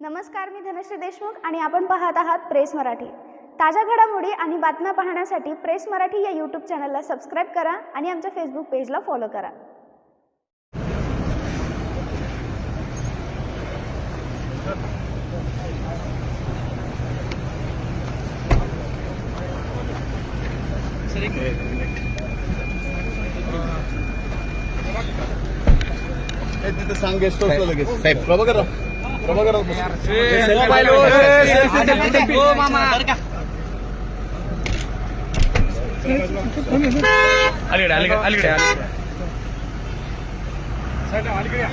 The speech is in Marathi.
नमस्कार मी धनश्री देशमुख आणि आपण पाहत आहात प्रेस मराठी. ताज्या घडामोडी आणि बातम्या पाहण्यासाठी प्रेस मराठी या यूट्यूब चॅनलला सबस्क्राईब करा आणि आमच्या फेसबुक पेजला फॉलो करा. तिथं सांग गेस्ट लगेच साहेब बघा अलीकडे अलीकडे अलीकडे अलीकडे